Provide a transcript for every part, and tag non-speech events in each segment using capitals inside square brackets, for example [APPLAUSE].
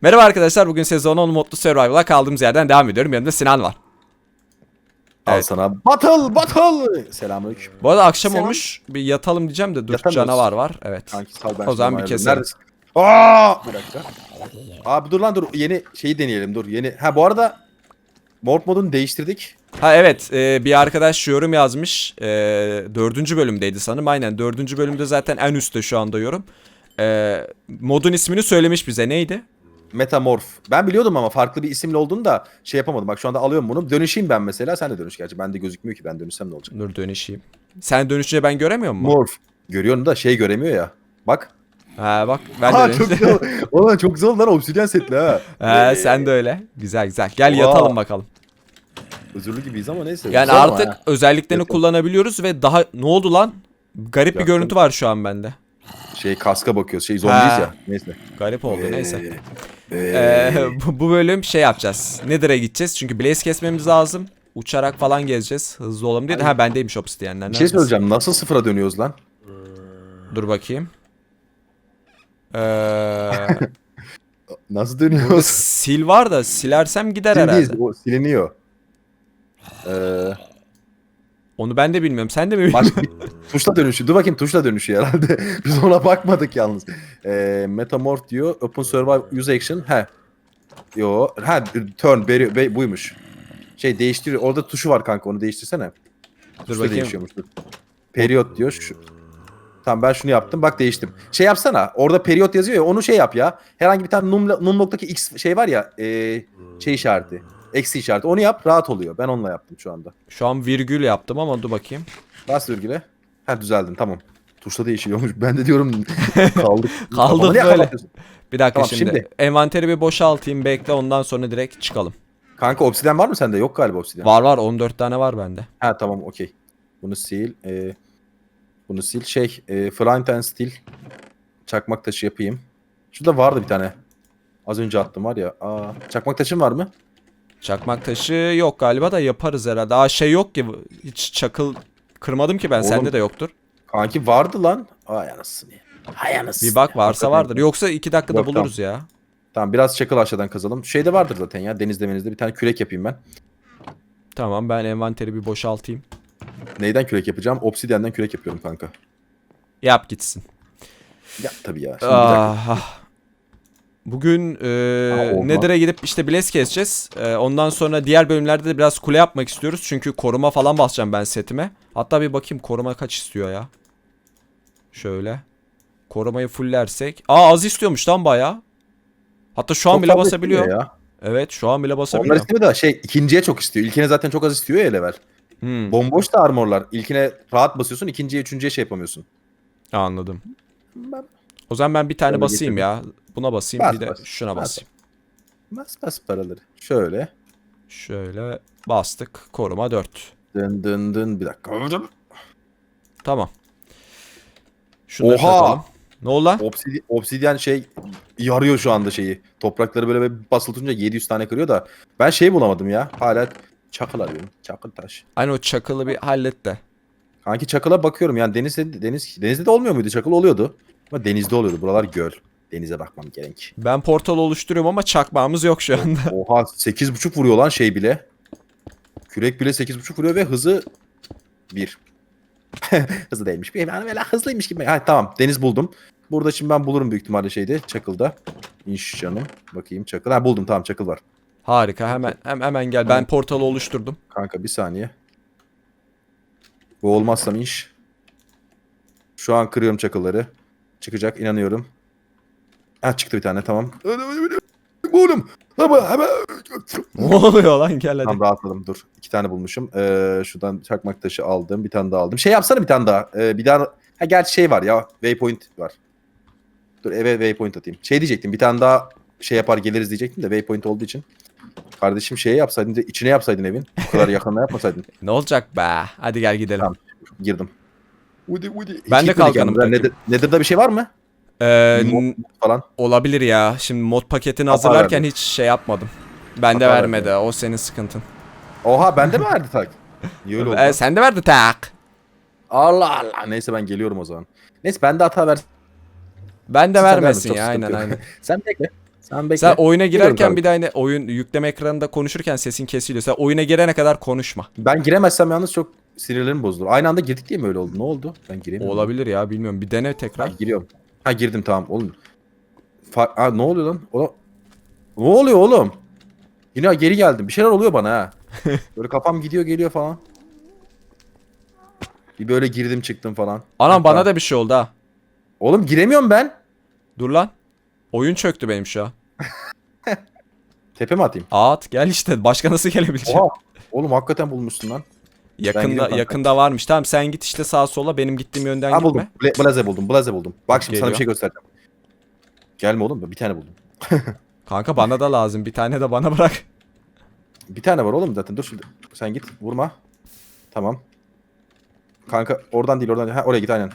Merhaba arkadaşlar bugün sezon 10 modlu Survival'a kaldığımız yerden devam ediyorum. Yanımda Sinan var. Al Evet. sana battle battle. Selamünaleyküm. Bu arada akşam Selam. olmuş. Bir yatalım diyeceğim de dur Yatamıyoruz. canavar var. Evet. Kanki sal ben O zaman bir keselim. Neredesin? Aa! Bir dakika. Abi dur lan dur. Yeni şeyi deneyelim dur. Yeni. Ha bu arada Morp modunu değiştirdik. Ha evet e, bir arkadaş yorum yazmış. E, dördüncü bölümdeydi sanırım. Aynen dördüncü bölümde zaten en üstte şu anda yorum. E, modun ismini söylemiş bize. Neydi? Metamorf. Ben biliyordum ama farklı bir isimle olduğunu da şey yapamadım. Bak şu anda alıyorum bunu. Dönüşeyim ben mesela. Sen de dönüş gerçi. Bende gözükmüyor ki ben dönüşsem ne olacak? Dur dönüşeyim. Sen dönüşünce ben göremiyor mu? Morf. Görüyorsun da şey göremiyor ya. Bak. Ha bak ben Ha de çok dönüştüm. güzel. [LAUGHS] Oğlum çok güzel lan obsidyen setli ha. Ha, sen de öyle. Güzel güzel. Gel Wow. yatalım bakalım. Özürlü gibiyiz ama neyse. Yani Güzel ama artık ha. özelliklerini Yatalım. kullanabiliyoruz ve daha ne oldu lan? Garip bir Yaktım. görüntü var şu an bende. Şey kaska bakıyoruz. Şey zombiyiz Ha. ya. Neyse. Garip oldu neyse. Ee, Ee, bu, bu bölüm şey yapacağız. Nether'a gideceğiz çünkü Blaze kesmemiz lazım. Uçarak falan gezeceğiz. Hızlı olalım diye. Ha bendeymiş obsidiyenler. Bir şey Neredesin? söyleyeceğim. Nasıl sıfıra dönüyoruz lan? Dur bakayım. Ee, [LAUGHS] Nasıl burada dönüyoruz? sil var da silersem gider herhalde. Siliniyor. O siliniyor. Ee, Onu ben de bilmiyorum. Sen de mi başka bilmiyorsun? bir tuşla dönüşü. Dur bakayım tuşla dönüşü herhalde. [LAUGHS] Biz ona bakmadık yalnız. Ee, Metamorph diyor. Open Survive Use Action. He. Yo. Ha turn. Beri, be- buymuş. Şey değiştiriyor. Orada tuşu var kanka. Onu değiştirsene. Dur Tuşla bakayım. değişiyormuş. Dur. Periyot diyor. Şu. Tamam ben şunu yaptım. Bak değiştim. Şey yapsana. Orada periyot yazıyor ya. Onu şey yap ya. Herhangi bir tane num, numloktaki x şey var ya. ee, şey işareti. Eksi işareti. Onu yap. Rahat oluyor. Ben onunla yaptım şu anda. Şu an virgül yaptım ama dur bakayım. Bas virgüle. Ha düzeldin tamam. Tuşla değişiyormuş. Ben de diyorum [LAUGHS] kaldık. Kaldık niye böyle. Bir dakika Tamam, şimdi. şimdi. Envanteri bir boşaltayım bekle ondan sonra direkt çıkalım. Kanka obsidyen var mı sende? Yok galiba obsidyen. Var var 14 tane var bende. Ha tamam okey. Bunu sil. Ee, bunu sil. Şey. E, Flint and Steel. Çakmak taşı yapayım. Şurada vardı bir tane. Az önce attım var ya. Aa, çakmak taşın var mı? Çakmak taşı yok galiba da yaparız herhalde. Aa şey yok ki hiç çakıl kırmadım ki ben Oğlum, sende de yoktur. Kanki vardı lan. Ay anasını. Hay anasını. Bir bak varsa vardır. Yoksa 2 dakikada Yok, buluruz ya. Tamam biraz çakıl aşağıdan kazalım. Şeyde vardır zaten ya. Denizde menizde bir tane kürek yapayım ben. Tamam ben envanteri bir boşaltayım. Neyden kürek yapacağım? Obsidyenden kürek yapıyorum kanka. Yap gitsin. Ya tabii ya. Şimdi bir dakika. Ah, ah. Bugün e, olma. Nether'a gidip işte Blaze keseceğiz. E, ondan sonra diğer bölümlerde de biraz kule yapmak istiyoruz. Çünkü koruma falan basacağım ben setime. Hatta bir bakayım koruma kaç istiyor ya. Şöyle. Korumayı fullersek. Aa az istiyormuş lan bayağı. Hatta şu an Çok bile basabiliyor. istiyor Ya. Evet şu an bile Onlar basabiliyor. istemiyor da şey ikinciye çok istiyor. İlkine zaten çok az istiyor ya level. Hmm, Bomboş da armorlar. İlkine rahat basıyorsun. ikinciye üçüncüye şey yapamıyorsun. anladım. Ben- O zaman ben bir tane Şöyle basayım getirdim. ya. Buna basayım Bas, bir de bas. şuna Bas. basayım. Bas bas paraları. Şöyle. Şöyle bastık. Koruma 4. Dın dın dın bir dakika. Tamam. Şunu da Oha! kapatalım. Ne oldu lan? Obsidi- obsidyen şey yarıyor şu anda şeyi. Toprakları böyle bir basıltınca 700 tane kırıyor da. Ben şey bulamadım ya. Hala çakıl arıyorum. Çakıl taş. Hani o çakılı bir hallet de. Kanki çakıla bakıyorum yani denizde, deniz, denizde de olmuyor muydu? Çakıl oluyordu. Ama denizde oluyordu. Buralar göl. Denize bakmam gerek. Ben portal oluşturuyorum ama çakmağımız yok şu anda. Oha 8.5 vuruyor lan şey bile. Kürek bile 8.5 vuruyor ve hızı 1. [LAUGHS] hızı değilmiş. Bir yani böyle hızlıymış gibi. Ha tamam deniz buldum. Burada şimdi ben bulurum büyük ihtimalle şeyde Çakıl'da. İnş canım. Bakayım Çakıl. Ha buldum tamam Çakıl var. Harika hemen hem, hemen gel. Ben portalı oluşturdum. Kanka bir saniye. Bu olmazsam inş. Şu an kırıyorum Çakıl'ları. Çıkacak inanıyorum. Ha çıktı bir tane tamam. Oğlum. Ama hemen. Ne oluyor lan gel hadi. Tamam rahatladım dur. İki tane bulmuşum. Ee, şuradan çakmak taşı aldım. Bir tane daha aldım. Şey yapsana bir tane daha. Ee, bir daha. Ha gerçi şey var ya. Waypoint var. Dur eve waypoint atayım. Şey diyecektim. Bir tane daha şey yapar geliriz diyecektim de waypoint olduğu için. Kardeşim şey yapsaydın da içine yapsaydın evin. Bu kadar yakınına yapmasaydın. [LAUGHS] Ne olacak be? Hadi gel gidelim. Tamam. Girdim. Udi, udi. Ben de kalkanım. Nedir, Nether'da bir şey var mı? Ee, Mod falan. olabilir ya. Şimdi mod paketini Hata hazırlarken verdi. hiç şey yapmadım. Bende Hata vermedi. O senin sıkıntın. Oha bende mi verdi tak? Niye öyle [LAUGHS] oldu? Ee, sen de verdi tak. Allah Allah. Neyse ben geliyorum o zaman. Neyse bende hata ver. Ben de Sen vermesin ya aynen yok. aynen. [LAUGHS] Sen bekle. Sen bekle. Sen oyuna girerken bir de hani oyun yükleme ekranında konuşurken sesin kesiliyor. Sen oyuna girene kadar konuşma. Ben giremezsem yalnız çok sinirlerim bozulur. Aynı anda girdik diye mi öyle oldu? Ne oldu? Ben giremiyorum. Olabilir ya bilmiyorum. Bir dene tekrar. Ha, giriyorum. Ha girdim tamam oğlum. Fa- ha, ne oluyor lan? O- Ne oluyor oğlum? Yine geri geldim. Bir şeyler oluyor bana ha. [LAUGHS] Böyle kafam gidiyor geliyor falan. Bir böyle girdim çıktım falan. Anam bana Hatta- da bir şey oldu ha. Oğlum giremiyorum ben. Dur lan. Oyun çöktü benim şu an. [LAUGHS] Tepe mi atayım? At gel işte. Başka nasıl gelebileceğim? Oha. Oğlum hakikaten bulmuşsun lan. Yakında gidiyorum yakında varmış. Tamam sen git işte sağa sola. Benim gittiğim yönden Ha gitme. buldum. Bla- Blaze buldum. Blaze buldum. Bak şimdi sana Geliyor. bir şey göstereceğim. Gelme oğlum. Bir tane buldum. [LAUGHS] Kanka bana da lazım. Bir tane de bana bırak. Bir tane var oğlum zaten. Dur şimdi. Sen git. Vurma. Tamam. Kanka oradan değil oradan değil. Ha oraya git aynen.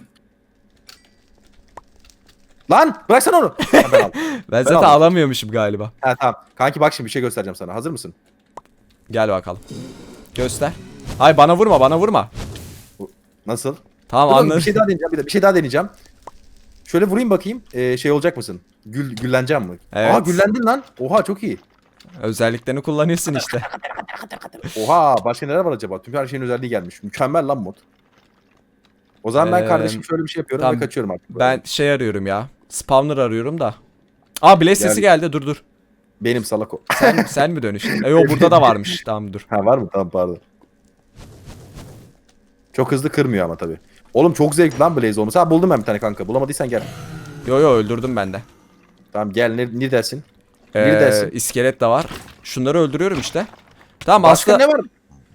Lan bıraksana onu. [LAUGHS] Ha, ben aldım. Ben zaten aldım. alamıyormuşum galiba. ha tamam. Kanki bak şimdi bir şey göstereceğim sana. Hazır mısın? Gel bakalım. Göster. Hay bana vurma bana vurma. Nasıl? Tamam Dur, anladım. bir şey daha deneyeceğim. Bir, de- bir şey daha deneyeceğim. Şöyle vurayım bakayım. Ee, şey olacak mısın? Gül gülleneceğim mi? Evet. Aa güllendin lan. Oha çok iyi. Özelliklerini kullanıyorsun işte. [LAUGHS] Oha başka neler var acaba? Tüm her şeyin özelliği gelmiş. Mükemmel lan mod. O zaman ben Ee, kardeşim şöyle bir şey yapıyorum tamam. ve kaçıyorum artık. ben şey arıyorum ya. Spawner arıyorum da. Aa Blaze sesi geldi. Dur dur. Benim salak o. Sen, sen mi dönüştün? E yo burada da varmış. [LAUGHS] Tamam dur. Ha var mı? Tamam pardon. Çok hızlı kırmıyor ama tabii. Oğlum çok zevkli lan Blaze olması. Ha buldum ben bir tane kanka. Bulamadıysan gel. Yo yo öldürdüm ben de. Tamam gel ne, ne dersin? Ee, dersin. iskelet de var. Şunları öldürüyorum işte. Tamam Başka aslında ne var?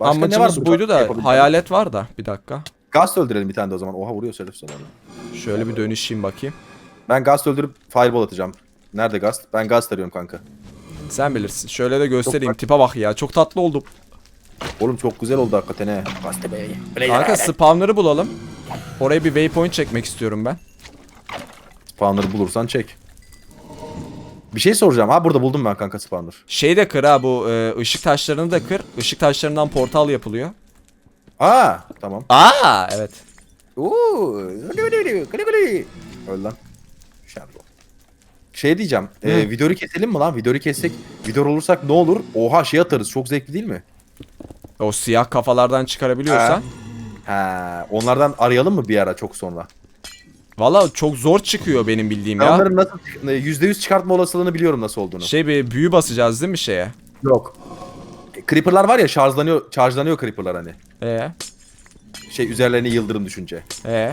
Başka ne var amacımız buydu da hayalet var da. Bir dakika. Gast öldürelim bir tane de o zaman. Oha vuruyor şerefsiz adam. Şöyle bir dönüşeyim bakayım. Ben Gast öldürüp fireball atacağım. Nerede Gast? Ben Gast arıyorum kanka. Sen bilirsin. Şöyle de göstereyim. Tipe bak ya. Çok tatlı oldum. Oğlum çok güzel oldu hakikaten he. Gast be. Kanka spawner'ı bulalım. Oraya bir waypoint çekmek istiyorum ben. Spawner'ı bulursan çek. Bir şey soracağım. Ha burada buldum ben kanka spawner. Şey de kır ha bu e, ışık taşlarını da kır. Işık taşlarından portal yapılıyor. Aa tamam. Aa evet. Oo. Öl lan. Şerbo. Şey diyeceğim. E, videoyu keselim mi lan? Videoyu kessek. Video olursak ne olur? Oha şey atarız. Çok zevkli değil mi? O siyah kafalardan çıkarabiliyorsan. Ha, onlardan arayalım mı bir ara çok sonra? Valla çok zor çıkıyor benim bildiğim Ben ya. onların nasıl %100 çıkartma olasılığını biliyorum nasıl olduğunu. Şey bir büyü basacağız değil mi şeye? Yok. Creeper'lar var ya şarjlanıyor, şarjlanıyor Creeper'lar hani. E Şey üzerlerine yıldırım düşünce. e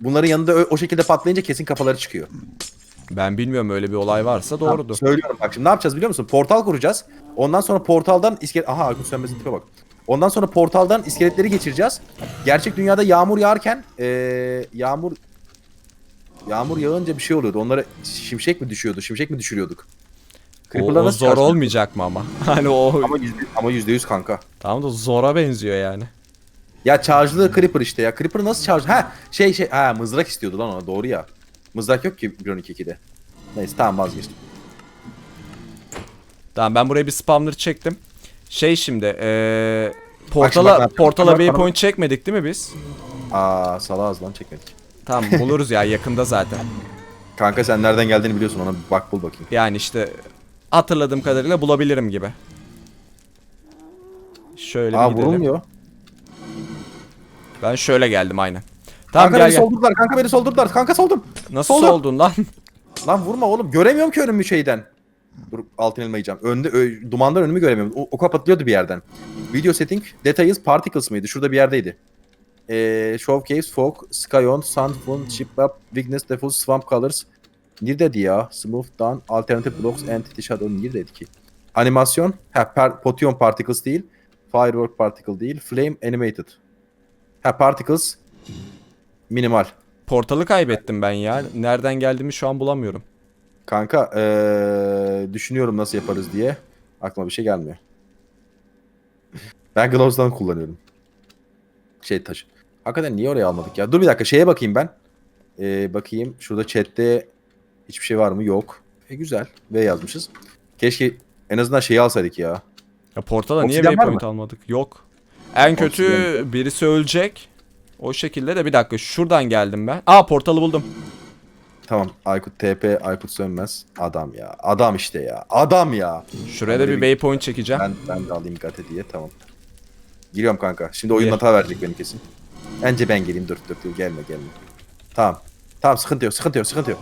Bunların yanında o şekilde patlayınca kesin kafaları çıkıyor. ben bilmiyorum öyle bir olay varsa Tamam, doğrudur. söylüyorum bak şimdi ne yapacağız biliyor musun? Portal kuracağız. Ondan sonra portaldan iskelet... Aha Aykut Sönmez'in tipe bak. Ondan sonra portaldan iskeletleri geçireceğiz. Gerçek dünyada yağmur yağarken ee, yağmur yağmur yağınca bir şey oluyordu. Onlara şimşek mi düşüyordu? Şimşek mi düşürüyorduk? O, o nasıl zor olmayacak mı ama? [LAUGHS] Hani o Ama yüzde, ama yüzde yüz kanka. tamam da zora benziyor yani. Ya charge'lı Creeper işte ya. Creeper nasıl charge? Ha şey şey ha mızrak istiyordu lan ona doğru ya. Mızrak yok ki 1.12'de. Neyse tamam vazgeçtim. Tamam ben buraya bir spawner çektim. Şey şimdi Bak portala bak, bak, portala bak, bak, waypoint çekmedik değil mi biz? Aa salağız lan çekmedik. Tamam buluruz ya yakında zaten. Kanka sen nereden geldiğini biliyorsun ona bir bak bul bakayım. Yani işte hatırladığım kadarıyla bulabilirim gibi. Şöyle Aa bir gidelim. vurulmuyor. Ben şöyle geldim aynen. Tamam kanka gel beni gel. soldurdular. Kanka beni soldurdular. Kanka soldum. Nasıl soldu. soldun lan? Lan vurma oğlum. Göremiyorum ki önümü şeyden. Dur altın elma. Önde ö, dumandan önümü göremiyorum. O, o kapatılıyordu bir yerden. Video setting details particles mıydı? Şurada bir yerdeydi. Ee, showcase, fog, sky on, sun, moon, ship up, weakness, diffuse, swamp colors. Neredeydi ya? Smooth down, alternative blocks, entity shadow. Neredeydi ki? Animasyon. Ha, per, potion particles değil. Firework particle değil. Flame animated. Ha, particles. Minimal. Portalı kaybettim ben ya. Nereden geldiğimi şu an bulamıyorum. Kanka eee, düşünüyorum nasıl yaparız diye. Aklıma bir şey gelmiyor. Ben Gloves'dan kullanıyorum. Şey taşı. Hakikaten niye oraya almadık ya? Dur bir dakika şeye bakayım ben. Eee, bakayım şurada chatte hiçbir şey var mı? Yok. E güzel. V yazmışız. Keşke en azından şeyi alsaydık ya. Ya portala niye Obsidian var waypoint mı? almadık? Yok. En kötü Obsidian. birisi ölecek. O şekilde de bir dakika şuradan geldim ben. Aa portalı buldum. Tamam Aykut TP Aykut Sönmez. Adam ya. Adam işte ya. Adam ya. Şuraya da bir waypoint çekeceğim. Ben, ben de alayım Gate diye tamam. Giriyorum kanka. Şimdi oyun Gir. hata verecek beni kesin. Bence ben geleyim dur dur dur gelme gelme. Tamam. Tamam sıkıntı yok sıkıntı yok sıkıntı yok.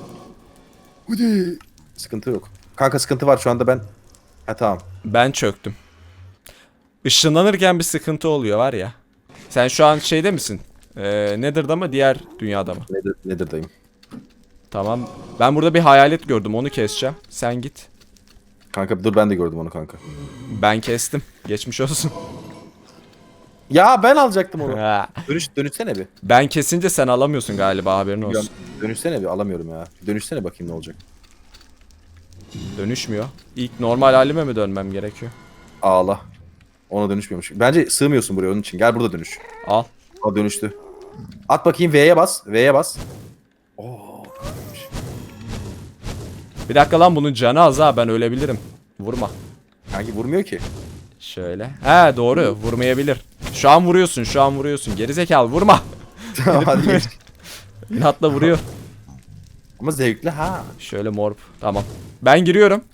Hadi. Sıkıntı yok. Kanka sıkıntı var şu anda ben. Ha tamam. Ben çöktüm. Işınlanırken bir sıkıntı oluyor var ya. Sen şu an şeyde misin? Ee, Nether'da mı diğer dünyada mı? Nedir, nedir dayım? Tamam. Ben burada bir hayalet gördüm onu keseceğim. Sen git. Kanka dur ben de gördüm onu kanka. Ben kestim. Geçmiş olsun. Ya ben alacaktım onu. Ha. Dönüş dönüşsene bir. ben kesince sen alamıyorsun galiba haberin olsun. Dönüşsene bir alamıyorum ya. Dönüşsene bakayım ne olacak. Dönüşmüyor. İlk normal halime mi dönmem gerekiyor? Ağla. Ona dönüşmüyormuş. Bence sığmıyorsun buraya onun için. Gel burada dönüş. Al. O dönüştü. At bakayım V'ye bas. V'ye bas. Bir dakika lan bunun canı az ha ben ölebilirim. Vurma. Kanki vurmuyor ki. Şöyle. He doğru vurmayabilir. Şu an vuruyorsun şu an vuruyorsun. Gerizekalı vurma. [LAUGHS] Tamam hadi geç. [LAUGHS] İnatla vuruyor. Ama zevkli ha. Şöyle morp. Tamam. Ben giriyorum.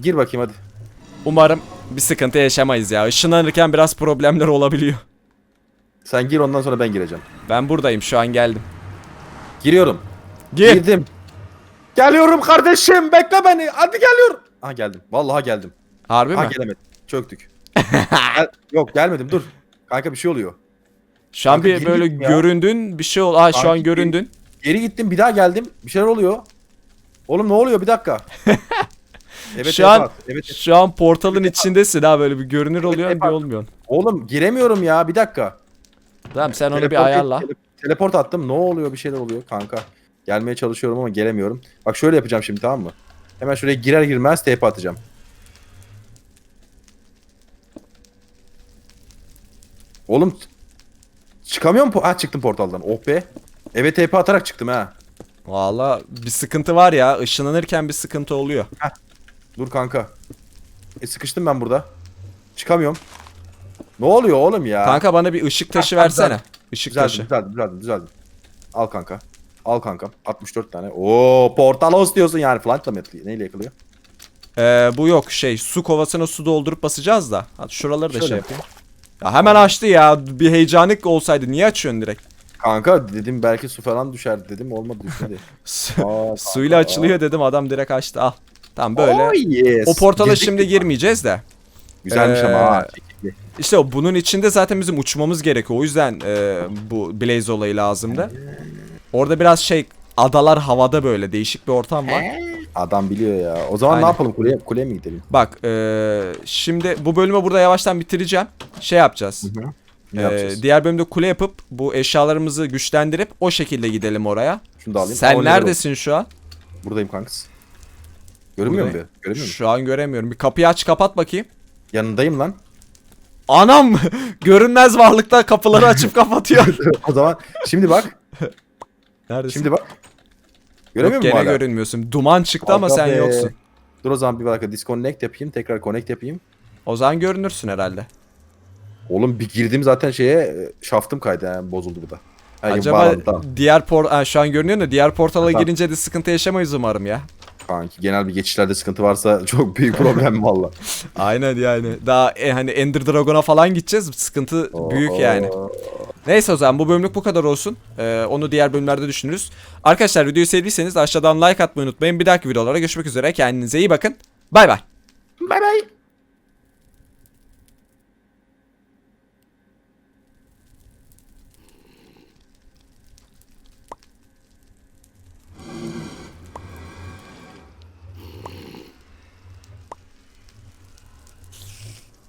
Gir bakayım hadi. Umarım bir sıkıntı yaşamayız ya. Işınlanırken biraz problemler olabiliyor. Sen gir ondan sonra ben gireceğim. Ben buradayım şu an geldim. Giriyorum. Gir. Girdim. Geliyorum kardeşim bekle beni. Hadi geliyorum. Ha geldim. Vallahi geldim. Harbi Ha mi? gelemedim. Çöktük. [LAUGHS] Gel- Yok gelmedim dur. Kanka bir şey oluyor. Şu an Kanka bir böyle gittim ya. göründün bir şey ol. Aa şu Kanka an gir. göründün. Geri gittim bir daha geldim. Bir şeyler oluyor. Oğlum ne oluyor bir dakika. [LAUGHS] evet, Şu an- evet, evet. Şu an portalın içindesin ha böyle bir görünür oluyor bir yapar. olmuyor. Oğlum giremiyorum ya bir dakika. Tamam sen onu bir Teleport- ayarla. tele- teleport attım. Ne oluyor? Bir şeyler oluyor kanka. Gelmeye çalışıyorum ama gelemiyorum. Bak şöyle yapacağım şimdi tamam mı? Hemen şuraya girer girmez TP atacağım. Oğlum çıkamıyor mu? Ha çıktım portaldan. Oh be. Evet TP atarak çıktım ha. Valla bir sıkıntı var ya. Işınlanırken bir sıkıntı oluyor. Dur kanka. E sıkıştım ben burada. Çıkamıyorum. Ne oluyor oğlum ya? Kanka bana bir ışık taşı Ha, versene. güzel. Işık Düzeldim, taşı. düzeldim, düzeldim, düzeldim. Al kanka. Al kankam. 64 tane. Oo, portalos diyorsun yani. Flint'la mı? Neyle yakılıyor? Ee, bu yok şey su kovasına su doldurup basacağız da. Hadi şuraları da Şöyle. şey yapayım. Ya hemen açtı ya. Bir heyecanlık olsaydı niye açıyorsun direkt? Kanka dedim belki su falan düşer dedim. Olmadı düşmedi. [LAUGHS] Su- Aa, Suyla kanka. açılıyor dedim adam direkt açtı al. Tamam böyle. Oh yes. O portala Girdik şimdi girmeyeceğiz de. Güzelmiş Ee, ama ha. İşte o bunun içinde zaten bizim uçmamız gerekiyor. O yüzden e, bu Blaze olayı lazımdı. Orada biraz şey adalar havada böyle değişik bir ortam var. Adam biliyor ya. O zaman Aynen. ne yapalım? Kuleye, kuleye mi gidelim? Bak e, şimdi bu bölümü burada yavaştan bitireceğim. Şey yapacağız. Ne E, yapacağız? diğer bölümde kule yapıp bu eşyalarımızı güçlendirip o şekilde gidelim oraya. Şunu da alayım. Sen Aa, neredesin şu an? Buradayım kankas. Görünmüyor mu? Buradayım. bir? Görünmüyor mu? Şu an göremiyorum. Bir kapıyı aç kapat bakayım. Yanındayım lan. Anam [LAUGHS] görünmez varlıkta kapıları açıp kapatıyor. [LAUGHS] o zaman şimdi bak. [LAUGHS] Neredesin? Şimdi bak. Yok, Göremiyor gene musun hala? görünmüyorsun. Duman çıktı ama Aga sen be. yoksun. Dur o zaman bir dakika disconnect yapayım. Tekrar connect yapayım. O zaman görünürsün herhalde. Oğlum bir girdim zaten şeye e, şaftım kaydı yani bozuldu bu da. Yok, Acaba bağlandı, tamam. diğer port ha, şu an görünüyor da diğer portala Tamam. girince de sıkıntı yaşamayız umarım ya. Kanki genel bir geçişlerde sıkıntı varsa [LAUGHS] çok büyük problem valla. [LAUGHS] Aynen yani. Daha e, hani Ender Dragon'a falan gideceğiz. Sıkıntı büyük yani. Neyse o zaman bu bölümlük bu kadar olsun. Ee, onu diğer bölümlerde düşünürüz. Arkadaşlar videoyu sevdiyseniz aşağıdan like atmayı unutmayın. Bir dahaki videolara görüşmek üzere. Kendinize iyi bakın. Bay bay. Bay bay.